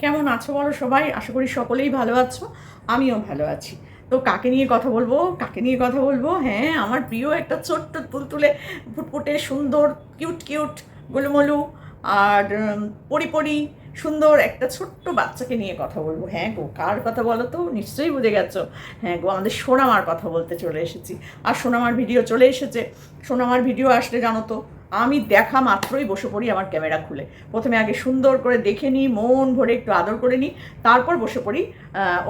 কেমন আছো বলো সবাই? আশা করি সকলেই ভালো আছো আমিও ভালো আছি। তো কাকে নিয়ে কথা বলব? কাকে নিয়ে কথা বলব? হ্যাঁ আমার প্রিয় একটা ছোট্ট তুলতুলে ফুটফুটে সুন্দর কিউট কিউট গোলুমলু আর উম, পরি পরি সুন্দর একটা ছোট্ট বাচ্চাকে নিয়ে কথা বলব। হ্যাঁ গো কার কথা বলো তো? নিশ্চয়ই বুঝে গেছো। হ্যাঁ গো আমাদের সোনামার কথা বলতে চলে এসেছি। আর সোনামার ভিডিও চলে এসেছে। সোনামার ভিডিও আসলে জানো তো আমি দেখা মাত্রই বসে পড়ি, আমার ক্যামেরা খুলে। প্রথমে আগে সুন্দর করে দেখে নিই, মন ভরে একটু আদর করে নিই, তারপর বসে পড়ি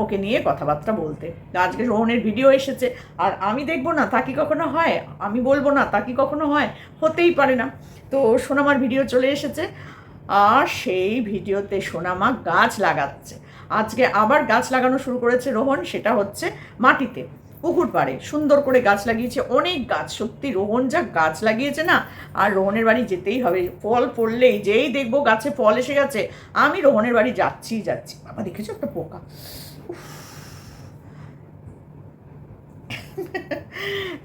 ওকে নিয়ে কথাবার্তা বলতে। আজকে রোহনের ভিডিও এসেছে, আর আমি দেখব না, তা কি কখনো হয়? আমি বলব না, তা কি কখনো হয়? হতেই পারে না। তো সোনামার ভিডিও চলে এসেছে, আর সেই ভিডিওতে সোনামা গাছ লাগাচ্ছে। আজকে আবার গাছ লাগানো শুরু করেছে রোহন, সেটা হচ্ছে মাটিতে। পুকুর পাড়ে। সুন্দর করে গাছ লাগিয়েছে। অনেক গাছ, সত্যি রোহন যা গাছ লাগিয়েছে না, আর রোহনের বাড়ি যেতেই হবে। ফল পড়লেই যেই দেখব গাছে ফল এসে গেছে, আমি রোহনের বাড়ি যাচ্ছি যাচ্ছি। বাবা, দেখেছ একটা পোকা?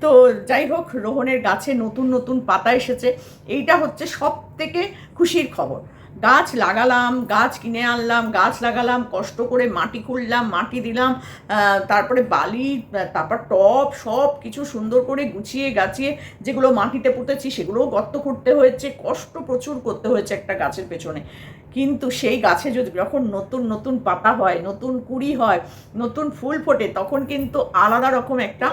তো যাই হোক, রোহনের গাছে নতুন নতুন পাতা এসেছে। এইটা হচ্ছে সব থেকে খুশির খবর। গাছ লাগালাম, গাছ কিনে আনলাম, গাছ লাগালাম, কষ্ট করে মাটি খুঁড়লাম, মাটি দিলাম তারপরে বালি, তারপর টপ সব কিছু সুন্দর করে গুছিয়ে গাছিয়ে যেগুলো মাটিতে পুঁতেছি সেগুলোও গর্ত করতে হয়েছে, কষ্ট প্রচুর করতে হয়েছে একটা গাছের পেছনে। কিন্তু সেই গাছে যদি যখন নতুন নতুন পাতা হয়, নতুন কুড়ি হয়, নতুন ফুল ফোটে, তখন কিন্তু আলাদা রকম একটা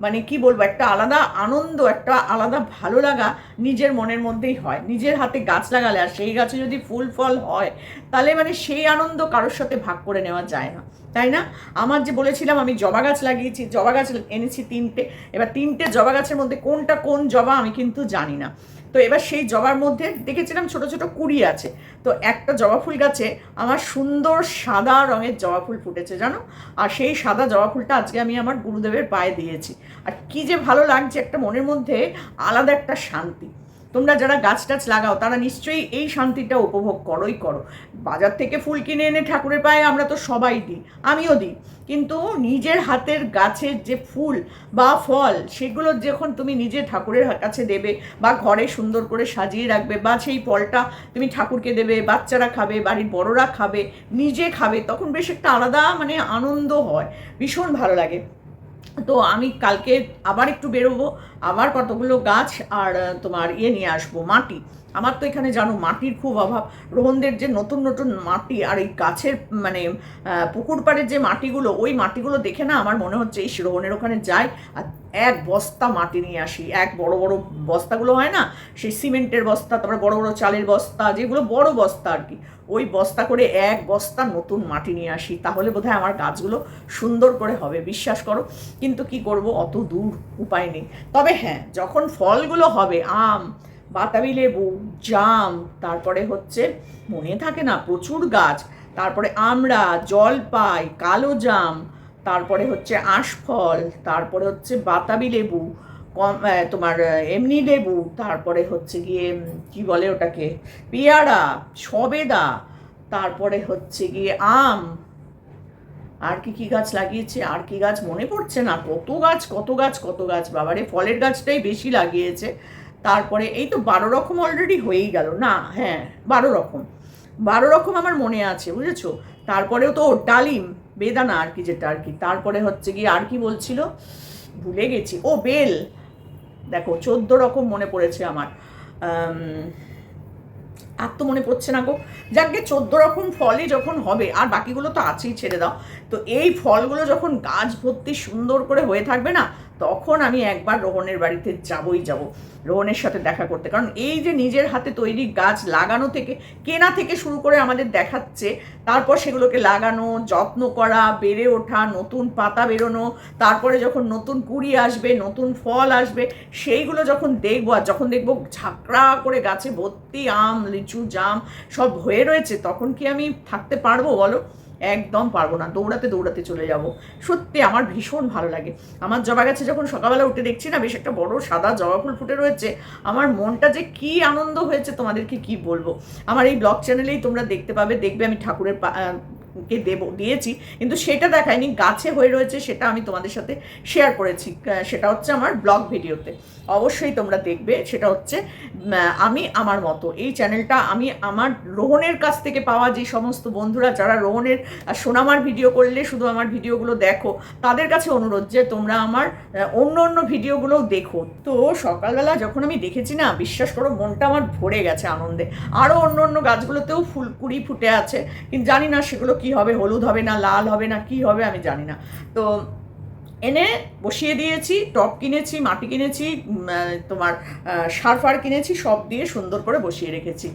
মানে কি বলব, একটা আলাদা আনন্দ, একটা আলাদা ভালো লাগা নিজের মনের মধ্যেই হয়। নিজের হাতে গাছ লাগালে আর সেই গাছে যদি ফুল, ফল হয়, তাহলে মানে সেই আনন্দ কারোর সাথে ভাগ করে নেওয়া যায় না। তাই না? আমার যে বলেছিলাম, আমি জবা গাছ লাগিয়েছি, জবা গাছ এনেছি তিনটে। এবার তিনটে জবা গাছের মধ্যে কোনটা কোন জবা আমি কিন্তু জানি না। তো এবার সেই জবার মধ্যে দেখেছিলাম ছোট ছোট কুড়ি আছে। তো একটা জবা ফুল গাছে আমার সুন্দর সাদা রঙের জবা ফুল ফুটেছে, জানো? আর সেই সাদা জবা ফুলটা আজকে আমি আমার গুরুদেবের পায়ে দিয়েছি। আর কি যে ভালো লাগছে একটা মনের মধ্যে আলাদা একটা শান্তি। তোমরা যারা গাছ টাছ লাগাও, তারা নিশ্চয়ই এই শান্তিটা উপভোগ করোই করো। বাজার থেকে ফুল কিনে এনে ঠাকুরের পায়ে আমরা তো সবাই দিই, আমিও দিই। কিন্তু নিজের হাতের গাছের যে ফুল বা ফল, সেগুলো যখন তুমি নিজে ঠাকুরের কাছে দেবে বা ঘরে সুন্দর করে সাজিয়ে রাখবে বা সেই ফলটা তুমি ঠাকুরকে দেবে, বাচ্চারা খাবে, বাড়ির বড়রা খাবে, নিজে খাবে, তখন বেশ একটা আলাদা মানে আনন্দ হয়, ভীষণ ভালো লাগে। তো আমি কালকে আবার একটু বেরোবো, আবার কতগুলো গাছ আর তোমার ইয়ে নিয়ে আসব, মাটি। আমার তো এখানে জানো মাটির খুব অভাব। রোহনদের যে নতুন নতুন মাটি আর এই গাছের মানে পুকুর পাড়ের যে মাটিগুলো, ওই মাটিগুলো দেখে না আমার মনে হচ্ছে এই রোহনের ওখানে যাই। আর এক বস্তা মাটি নিয়ে আসি, এক বড় বড় বস্তাগুলো হয় না? সেই সিমেন্টের বস্তা, তারপরে বড় বড় চালের বস্তা, যেগুলো বড় বস্তা আর কি। ওই বস্তা করে এক বস্তা নতুন মাটি নিয়ে আসি, তাহলে বোধহয় আমার গাছগুলো সুন্দর করে হবে, বিশ্বাস করো। কিন্তু কি করব? অত দূর উপায় নেই। তবে হ্যাঁ যখন ফলগুলো হবে, আম, বাতাবি লেবু, জাম, তারপরে হচ্ছে, মনে থাকে না, প্রচুর গাছ, তারপরে আমড়া জলপাই, কালো জাম তারপরে হচ্ছে আঁশফল, তারপরে হচ্ছে বাতাবি লেবু, কম তোমার এমনি লেবু, তারপরে হচ্ছে গিয়ে কি বলে ওটাকে, পেয়ারা, সবেদা, তারপরে হচ্ছে গিয়ে আম। আর কি কি গাছ লাগিয়েছে, আর কি গাছ মনে পড়ছে না, কত গাছ কত গাছ কত গাছ, বাবারে, ফলের গাছটাই বেশি লাগিয়েছে। তারপরে এই তো বারো রকম অলরেডি হয়েই গেল, না হ্যাঁ বারো রকম। বারো রকম আমার মনে আছে, বুঝেছ? তারপরেও তো ডালিম বেদানা আর কি যেটা আর কি। তারপরে হচ্ছে গিয়ে আর কি বলছিল? ভুলে গেছি। ও বেল! দেখো চোদ্দ রকম মনে পড়েছে আমার। আম, আর তো মনে পড়ছে না গো। যাক যাকে চোদ্দ রকম ফলই যখন হবে আর বাকিগুলো তো আছেই ছেড়ে দাও। তো এই ফলগুলো যখন গাছ ভর্তি সুন্দর করে হয়ে থাকবে না তখন আমি একবার রোহনের বাড়িতে যাবই যাব, রোহনের সাথে দেখা করতে। কারণ এই যে নিজের হাতে তৈরি গাছ লাগানো থেকে, কেনা থেকে শুরু করে আমাদের দেখাচ্ছে, তারপর সেগুলোকে লাগানো, যত্ন করা, বেড়ে ওঠা, নতুন পাতা বেরোনো, তারপরে যখন নতুন কুড়ি আসবে, নতুন ফল আসবে, সেইগুলো যখন দেখব, আর যখন দেখব ঝাঁকড়া করে গাছে ভর্তি আম, লিচু, জাম সব হয়ে রয়েছে, তখন কি আমি থাকতে পারব বলো? একদম পারব না, দৌড়াতে দৌড়াতে চলে যাব। সত্যি আমার ভীষণ ভালো লাগে। আমার জবা গাছে যখন সকালবেলা উঠে দেখছি না, বেশ একটা বড় সাদা জবা ফুল ফুটে রয়েছে, আমার মনটা যে কি আনন্দ হয়েছে তোমাদেরকে কি বলব? আমার এই ব্লগ চ্যানেলেই তোমরা দেখতে পাবে, দেখবে আমি ঠাকুরের কে দেব, দিয়েছি, কিন্তু সেটা দেখায়নি, গাছে হয়ে রয়েছে সেটা আমি তোমাদের সাথে শেয়ার করেছি সেটা হচ্ছে আমার ব্লগ ভিডিওতে। অবশ্যই তোমরা দেখবে, সেটা হচ্ছে আমি আমার মতো। এই চ্যানেলটা আমি আমার রোহনের কাছ থেকে পাওয়া যে সমস্ত বন্ধুরা, যারা রোহনের সোনামার ভিডিও করলে শুধু আমার ভিডিওগুলো দেখো, তাদের কাছে অনুরোধ যে তোমরা আমার অন্য অন্য ভিডিওগুলোও দেখো। তো সকালবেলা যখন আমি দেখেছি না, বিশ্বাস করো মনটা আমার ভরে গেছে আনন্দে। আরও অন্য অন্য গাছগুলোতেও ফুল কুড়ি ফুটে আছে, কিন্তু জানি না সেগুলো কি হবে হলুদ হবে না লাল হবে না কি হবে আমি জানি না। তো এনে বসিয়ে দিয়েছি টপ কিনেছি মাটি কিনেছি তোমার আহ, সার ফার কিনেছি সব দিয়ে সুন্দর করে বসিয়ে রেখেছি।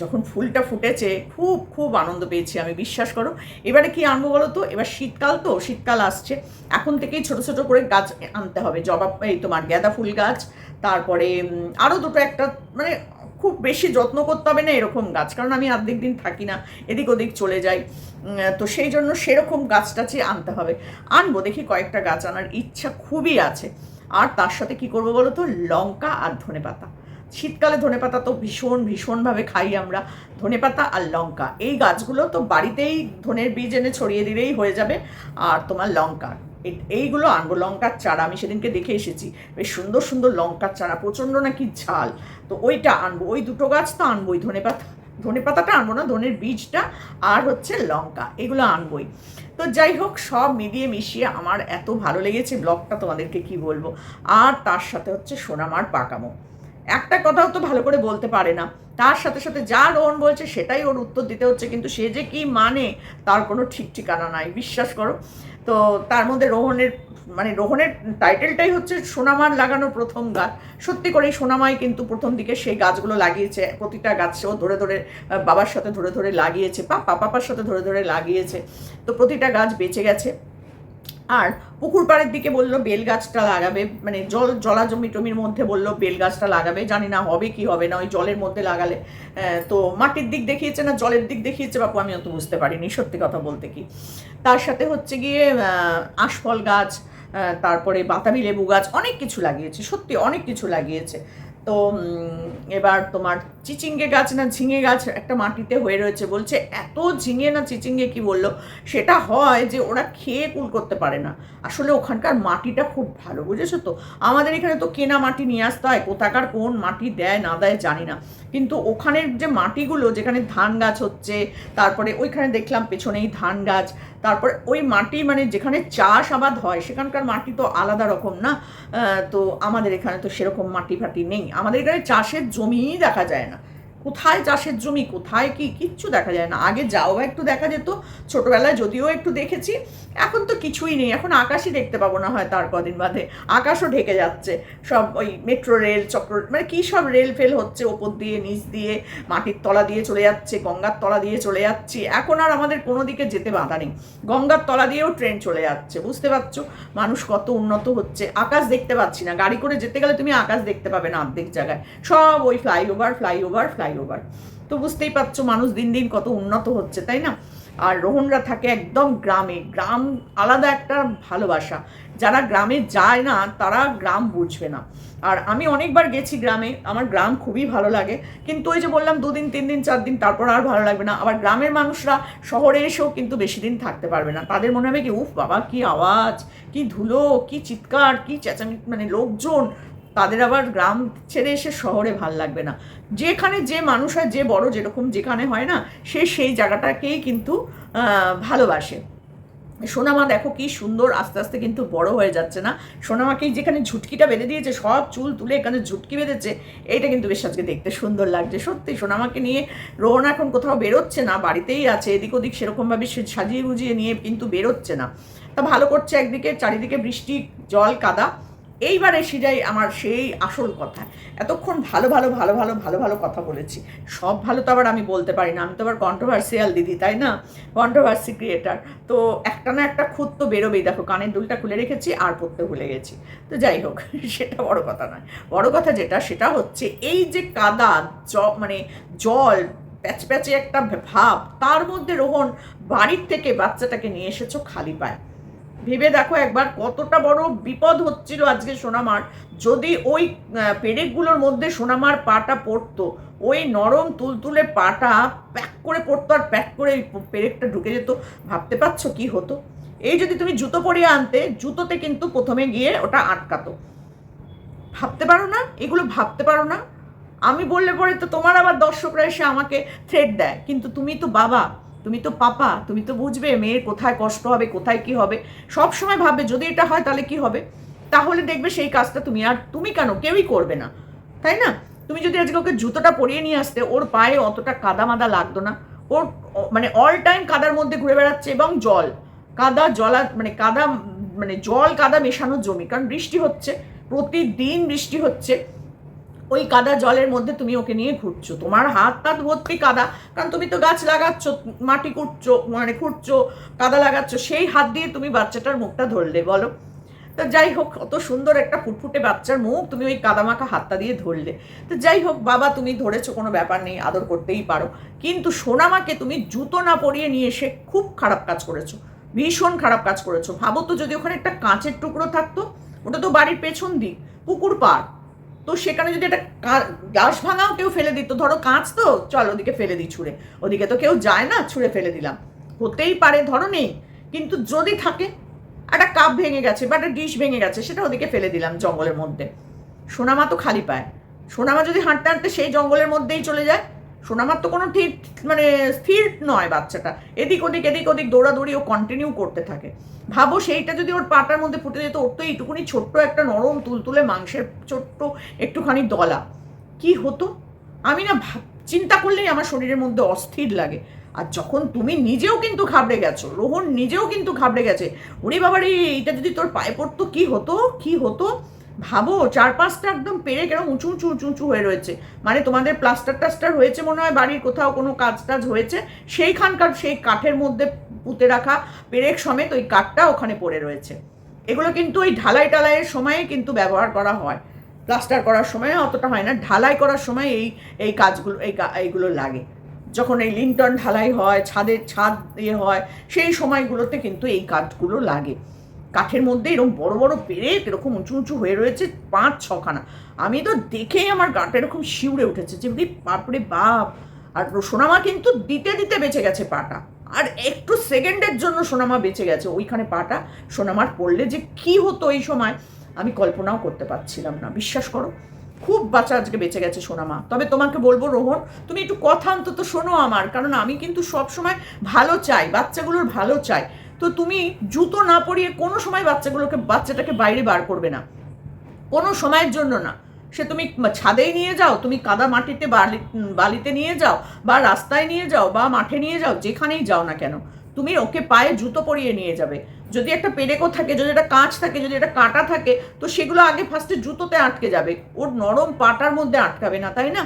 যখন ফুলটা ফুটেছে খুব খুব আনন্দ পেয়েছি আমি বিশ্বাস করো। এবারে কি আনব বলো তো? এবার শীতকাল তো শীতকাল আসছে। এখন থেকেই ছোট ছোট করে গাছ আনতে হবে। জবা এই তোমার গাঁদা ফুল গাছ তারপরে আরও দুটো একটা মানে খুব বেশি যত্ন করতে হবে না এরকম গাছ, কারণ আমি আর্ধেক দিন থাকি না, এদিক ওদিক চলে যাই। তো সেই জন্য সেরকম গাছ টাছই আনতে হবে। আনব, দেখি কয়েকটা গাছ আনার ইচ্ছা খুবই আছে। আর তার সাথে কি করব বলো তো? লঙ্কা আর ধনে পাতা শীতকালে ধনে পাতা তো ভীষণ, ভীষণভাবে খাই আমরা। ধনে পাতা আর লঙ্কা, এই গাছগুলো তো বাড়িতেই ধনের বীজ এনে ছড়িয়ে দিলেই হয়ে যাবে। আর তোমার লঙ্কা এইগুলো আনব লঙ্কার চারা, আমি সেদিনকে দেখে এসেছি। বেশ সুন্দর সুন্দর লঙ্কার চারা, প্রচণ্ড নাকি ঝাল। তো ওইটা আনব, ওই দুটো গাছ তো আনবোই, ধনে পাতা, ধনে পাতাটা আনব না, ধনের বীজটা আর হচ্ছে লঙ্কা, এগুলো আনবোই। তো যাই হোক, সব মিলিয়ে মিশিয়ে আমার এত ভালো লেগেছে ব্লগটা, তোমাদেরকে কি বলব? আর তার সাথে হচ্ছে সোনামার পাকামো। একটা কথাও তো ভালো করে বলতে পারে না। তার সাথে সাথে যা রোহন বলছে, সেটাই ওর উত্তর দিতে হচ্ছে, কিন্তু সে যে কি মানে তার কোনো ঠিক ঠিকানা নাই, বিশ্বাস করো। তো তার মধ্যে রোহনের মানে রোহনের টাইটেলটাই হচ্ছে সোনামার লাগানো প্রথম গাছ সত্যি করেই সোনামাই কিন্তু প্রথম দিকে সেই গাছগুলো লাগিয়েছে, প্রতিটা গাছও ধরে ধরে বাবার সাথে ধরে ধরে লাগিয়েছে বা পাপার সাথে ধরে ধরে লাগিয়েছে। তো প্রতিটা গাছ বেঁচে গেছে। আর পুকুর পাড়ের দিকে বলল, বেল গাছটা লাগাবে। মানে জল, জলা জমি টমির মধ্যে বলল, বেল গাছটা লাগাবে। জানি না হবে কি হবে না, ওই জলের মধ্যে লাগালে। তো মাটির দিক দেখিয়েছে না জলের দিক দেখিয়েছে বাপু, আমি অত বুঝতে পারিনি সত্যি কথা বলতে কি। তার সাথে হচ্ছে গিয়ে আশফল গাছ তারপরে বাতাবি লেবু গাছ, অনেক কিছু লাগিয়েছে, সত্যি অনেক কিছু লাগিয়েছে। তো এবার তোমার চিচিঙ্গে গাছ না ঝিঙে গাছ একটা মাটিতে হয়ে রয়েছে। বলছে, এত ঝিঙে না চিচিঙ্গে কি বলল? সেটা হয় যে ওরা খেয়ে কুল করতে পারে না। আসলে ওখানকার মাটিটা খুব ভালো, বুঝেছ তো? আমাদের এখানে তো কেনা মাটি নিয়ে আসতে হয়, কোথাকার কোন মাটি দেয় না দেয় জানি না। কিন্তু ওখানের যে মাটিগুলো, যেখানে ধান গাছ হচ্ছে, তারপরে ওইখানে দেখলাম পেছনেই ধান গাছ তারপরে ওই মাটি মানে যেখানে চাষ আবাদ হয়, সেখানকার মাটি তো আলাদা রকম না? তো আমাদের এখানে তো সেরকম মাটি ফাটি নেই। আমাদের এখানে চাষের জমিই দেখা যায় না। কোথায় চাষের জমি, কোথায় কি, কিচ্ছু দেখা যায় না। আগে যাও একটু দেখা যেত, ছোটবেলায় যদিও একটু দেখেছি, এখন তো কিছুই নেই। এখন আকাশই দেখতে পাবো না হয় তার কদিন বাদে। আকাশও ঢেকে যাচ্ছে। সব ওই মেট্রো রেল, চক্র মানে কী সব রেল ফেল হচ্ছে ওপর দিয়ে, নিচ দিয়ে, মাটির তলা দিয়ে চলে যাচ্ছে, গঙ্গার তলা দিয়ে চলে যাচ্ছে। এখন আর আমাদের কোনো দিকে যেতে বাধা নেই। গঙ্গার তলা দিয়েও ট্রেন চলে যাচ্ছে, বুঝতে পারছ? মানুষ কত উন্নত হচ্ছে। আকাশ দেখতে পাচ্ছি না। গাড়ি করে যেতে গেলে তুমি আকাশ দেখতে পাবে না অর্ধেক জায়গায়। সব ওই ফ্লাইওভার ফ্লাইওভার। ফ্লাইওভার তো বুঝতেই পারছ মানুষ দিন দিন কত উন্নত হচ্ছে, তাই না? আর রোহনরা থাকে একদম গ্রামে। গ্রাম আলাদা একটা ভালোবাসা। যারা গ্রামে যায় না, তারা গ্রাম বুঝবে না। আর আমি অনেকবার গেছি গ্রামে, আমার গ্রাম খুবই ভালো লাগে। কিন্তু ওই যে বললাম, দুদিন তিন দিন চার দিন তারপর আর ভালো লাগবে না। আবার গ্রামের মানুষরা শহরে এসেও কিন্তু বেশি দিন থাকতে পারবে না। তাদের মনে হবে কি, উফ বাবা, কি আওয়াজ, কি ধুলো, কি চিৎকার, কি চেঁচামি মানে লোকজন। তাদের আবার গ্রাম ছেড়ে এসে শহরে ভালো লাগবে না। যেখানে যে মানুষ হয়, যে বড় যেরকম যেখানে হয় না, সে সেই জায়গাটাকেই কিন্তু ভালোবাসে। সোনামা দেখো কি সুন্দর আস্তে আস্তে কিন্তু বড় হয়ে যাচ্ছে না। সোনামাকেই যেখানে ঝুটকিটা বেঁধে দিয়েছে, সব চুল তুলে এখানে ঝুটকি বেঁধেছে, এইটা কিন্তু বেশ আজকে দেখতে সুন্দর লাগছে। সত্যি সোনামাকে নিয়ে রোহন এখন কোথাও বেরোচ্ছে না, বাড়িতেই আছে, এদিক ওদিক সেরকমভাবে সে সাজিয়ে গুজিয়ে নিয়ে কিন্তু বেরোচ্ছে না। তা ভালো করছে একদিকে, চারিদিকে বৃষ্টি, জল, কাদা। এইবার এসে যাই আমার সেই আসল কথা। এতক্ষণ ভালো ভালো ভালো ভালো ভালো ভালো কথা বলেছি। সব ভালো তো আবার আমি বলতে পারি না। আমি তো আবার কন্ট্রোভার্সিয়াল দিদি, তাই না? কন্ট্রোভার্সি ক্রিয়েটার তো একটা না একটা খুঁত তো বেরোবেই। দেখো, কানের দুলটা খুলে রেখেছি আর পড়তে ভুলে গেছি। তো যাই হোক, সেটা বড় কথা নয়। বড় কথা যেটা, সেটা হচ্ছে এই যে কাদা, জ মানে জল প্যাচ প্যাচে একটা ভাব, তার মধ্যে রোহন বাড়ির থেকে বাচ্চাটাকে নিয়ে এসেছ খালি পায়। ভেবে দেখো একবার কতটা বড় বিপদ হচ্ছিল আজকে সোনামার। যদি ওই পেরেকগুলোর মধ্যে সোনামার পাটা পড়তো, ওই নরম তুলতুলে পাটা প্যাক করে পড়তো আর প্যাক করে পেরেকটা ঢুকে যেত, ভাবতে পারছ কি হতো? এই যদি তুমি জুতো পরিয়ে আনতে, জুতোতে কিন্তু প্রথমে গিয়ে ওটা আটকাতো। ভাবতে পারো না? এগুলো ভাবতে পারো না? আমি বললে পরে তো তোমার আবার দর্শকরা এসে আমাকে থ্রেড দেয়। কিন্তু তুমি তো বাবা তুমি তো পাপা, তুমি তো বুঝবে মেয়ের কোথায় কষ্ট হবে, কোথায় কি হবে। সব সময় ভাববে, যদি এটা হয় তাহলে কি হবে? তাহলে দেখবে সেই কাজটা তুমি আর তুমি কেন? কেউই করবে না। তাই না? তুমি যদি আজকে ওকে জুতোটা পরিয়ে নিয়ে আসতে, ওর পায়ে অতটা কাদা মাদা লাগতো না। ওর মানে অল টাইম কাদার মধ্যে ঘুরে বেড়াচ্ছে এবং জল। কাদা, জলা মানে কাদা মানে জল কাদা মেশানো জমি। কারণ বৃষ্টি হচ্ছে, প্রতিদিন বৃষ্টি হচ্ছে। ওই কাদা জলের মধ্যে তুমি ওকে নিয়ে ঘুরছো। তোমার হাত টাত ভর্তি কাদা, কারণ তুমি তো গাছ লাগাচ্ছ, মাটি কুটছো মানে খুঁড়ছো, কাদা লাগাচ্ছ, সেই হাত দিয়ে তুমি বাচ্চাটার মুখটা ধরলে, বলো। তো যাই হোক, অত সুন্দর একটা ফুটফুটে বাচ্চার মুখ তুমি ওই কাদামাখা হাতটা দিয়ে ধরলে। তো যাই হোক, বাবা তুমি ধরেছো, কোনো ব্যাপার নেই, আদর করতেই পারো। কিন্তু সোনামাকে তুমি জুতো না পরিয়ে নিয়ে এসে খুব খারাপ কাজ করেছ, ভীষণ খারাপ কাজ করেছ। ভাবো তো যদি ওখানে একটা কাঁচের টুকরো থাকতো, ওটা তো বাড়ির পেছন দিক, পুকুর পাড়। তো সেখানে যদি একটা গাছ ভাঙাও, কেউ ফেলে দিত। ধরো কাঁচ তো, চল ওদিকে ফেলে দিই ছুঁড়ে। ওদিকে তো কেউ যায় না, ছুঁড়ে ফেলে দিলাম। হতেই পারে, ধরো নেই, কিন্তু যদি থাকে, একটা কাপ ভেঙে গেছে বা একটা ডিশ ভেঙে গেছে, সেটা ওদিকে ফেলে দিলাম জঙ্গলের মধ্যে। সোনামা তো খালি পায়। সোনামা যদি হাঁটতে হাঁটতে সেই জঙ্গলের মধ্যেই চলে যায় সোনামার তো কোনো ঠিক মানে স্থির নয় বাচ্চাটা। এদিক ওদিক এদিক ওদিক দৌড়াদৌড়ি ও কন্টিনিউ করতে থাকে। ভাবো সেইটা যদি ওর পাটার মধ্যে ফুটে যেত, ওর তো এইটুকুনি ছোট্ট একটা নরম তুলতুলে মাংসের ছোট্ট একটুখানি দলা। কি হতো? আমি না ভাব, চিন্তা করলেই আমার শরীরের মধ্যে অস্থির লাগে। আর যখন তুমি নিজেও কিন্তু ঘাবড়ে গেছো, রোহন নিজেও কিন্তু ঘাবড়ে গেছে, ওরে বাবারে, এইটা যদি তোর পায়ে পড়তো, কি হতো? কি হতো? ভাবো চার পাঁচটা একদম পেরে কেন উঁচু উঁচু উঁচু উঁচু হয়ে রয়েছে। মানে তোমাদের প্লাস্টার টাস্টার হয়েছে মনে হয় বাড়ির, কোথাও কোনো কাজ টাজ হয়েছে? সেইখানকার সেই কাঠের মধ্যে পুঁতে রাখা পেরেক সমেত ওই কাঠটা ওখানে পড়ে রয়েছে। এগুলো কিন্তু ওই ঢালাই টালাইয়ের সময়ে কিন্তু ব্যবহার করা হয়। প্লাস্টার করার সময় অতটা হয় না, ঢালাই করার সময় এই এই কাজগুলো, এই এইগুলো লাগে। যখন এই লিন্টন ঢালাই হয়, ছাদের ছাদ ইয়ে হয়, সেই সময়গুলোতে কিন্তু এই কাঠগুলো লাগে। কাঠের মধ্যে এরকম বড় বড় পেরেক এরকম উঁচু উঁচু হয়ে রয়েছে পাঁচ ছখানা। আমি তো দেখেই আমার গাটা এরকম শিউরে উঠেছে যে বাপরে বাপ। আর সোনামা কিন্তু দিতে দিতে বেঁচে গেছে পাটা। আর একটু সেকেন্ডের জন্য সোনামা বেঁচে গেছে ওইখানে পাটা। সোনামার পড়লে যে কি হতো এই সময়, আমি কল্পনাও করতে পারছিলাম না। বিশ্বাস করো, খুব বাচ্চা আজকে বেঁচে গেছে সোনামা। তবে তোমাকে বলব, রোহন, তুমি একটু কথা অন্তত শোনো আমার। কারণ আমি কিন্তু সব সময় ভালো চাই, বাচ্চাগুলোর ভালো চাই। তো তুমি জুতো না পরিয়ে কোনো সময় বাচ্চাগুলোকে, বাচ্চাটাকে বাইরে বার করবে না। কোনো সময়ের জন্য না। সে তুমি ছাদেই নিয়ে যাও, তুমি কাদা মাটিতে বালি বালিতে নিয়ে যাও, বা রাস্তায় নিয়ে যাও, বা মাঠে নিয়ে যাও, যেখানেই যাও না কেন। তুমি ওকে পায়ে জুতো পরিয়ে নিয়ে যাবে। যদি একটা পেরেকও থাকে, যদি একটা কাঁচ থাকে, যদি একটা কাঁটা থাকে, তো সেগুলো আগে ফার্স্টে জুতোতে আটকে যাবে। ওর নরম পাটার মধ্যে আটকাবে না, তাই না?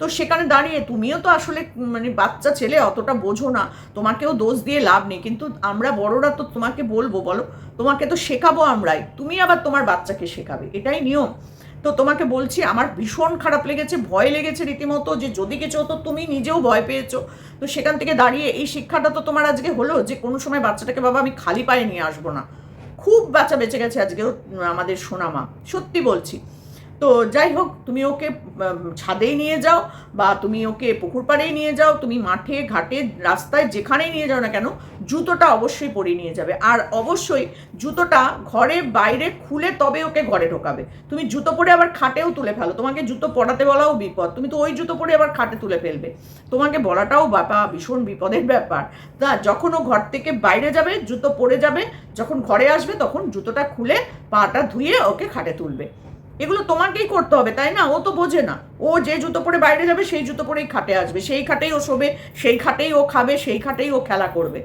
তো সেখানে দাঁড়িয়ে তুমিও তো আসলে মানে বাচ্চা ছেলে, অতটা বোঝো না। তোমাকেও দোষ দিয়ে লাভ নেই। কিন্তু আমরা বড়রা তো তোমাকে বলব, বলো? তোমাকে তো শেখাবো আমরাই। তুমি আবার তোমার বাচ্চাকে শেখাবে। এটাই নিয়ম। তো তোমাকে বলছি, আমার ভীষণ খারাপ লেগেছে, ভয় লেগেছে রীতিমতো যে যদি কিছু হতো, তুমি নিজেও ভয় পেয়েছ। তো সেখান থেকে দাঁড়িয়ে এই শিক্ষাটা তো তোমার আজকে হলো যে, কোনো সময় বাচ্চাটাকে বাবা আমি খালি পায়ে নিয়ে আসব না। খুব বাচ্চা বেঁচে গেছে আজকেও আমাদের সোনামা। সত্যি বলছি। তো যাই হোক, তুমি ওকে ছাদেই নিয়ে যাও বা তুমি ওকে পুকুর পাড়েই নিয়ে যাও, তুমি মাঠে, ঘাটে, রাস্তায় যেখানেই নিয়ে যাও না কেন, জুতোটা অবশ্যই পরে নিয়ে যাবে। আর অবশ্যই জুতোটা ঘরে বাইরে খুলে তবে ওকে ঘরে ঢোকাবে। তুমি জুতো পরে আবার খাটেও তুলে ফেলো। তোমাকে জুতো পরাতে বলাও বিপদ। তুমি তো ওই জুতো পরে আবার খাটে তুলে ফেলবে। তোমাকে বলাটাও বাবা ভীষণ বিপদের ব্যাপার। তা যখন ও ঘর থেকে বাইরে যাবে, জুতো পরে যাবে, যখন ঘরে আসবে, তখন জুতোটা খুলে পাটা ধুয়ে ওকে খাটে তুলবে। এগুলো তোমাকেই করতে হবে, তাই না? ও তো বোঝে না। ও যে জুতো পরে বাইরে যাবে, সেই জুতো পরেই খাটে আসবে। সেই খাটেই ও শোবে, সেই খাটেই ও খাবে, সেই খাটেই ও খেলা করবে।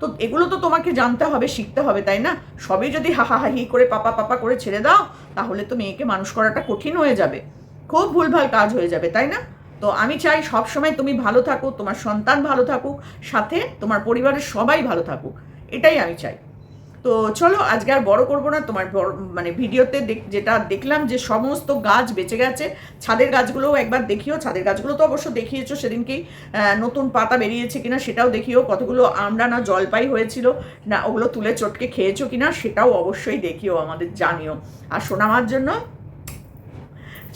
তো এগুলো তো তোমাকে জানতে হবে, শিখতে হবে, তাই না? সবই যদি হাহাহাহি করে পাপা পাপা করে ছেড়ে দাও, তাহলে তো মেয়েকে মানুষ করাটা কঠিন হয়ে যাবে। খুব ভুলভাল কাজ হয়ে যাবে, তাই না? তো আমি চাই সব সময় তুমি ভালো থাকো, তোমার সন্তান ভালো থাকুক, সাথে তোমার পরিবারের সবাই ভালো থাকুক। এটাই আমি চাই। তো চলো, আজকে আর বড় করব না। তোমার মানে ভিডিওতে যেটা দেখলাম যে সমস্ত গাছ বেঁচে গেছে, ছাদের গাছগুলোও একবার দেখিও। ছাদের গাছগুলো তো অবশ্য দেখিয়েছো সেদিনকেই নতুন পাতা বেরিয়েছে কিনা সেটাও দেখিও। কতগুলো আমরা না জলপাই হয়েছিল, না ওগুলো তুলে চটকে খেয়েছো কিনা সেটাও অবশ্যই দেখিও, আমাদের জানিও। আর সোনামার জন্য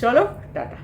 চলো, টাটা।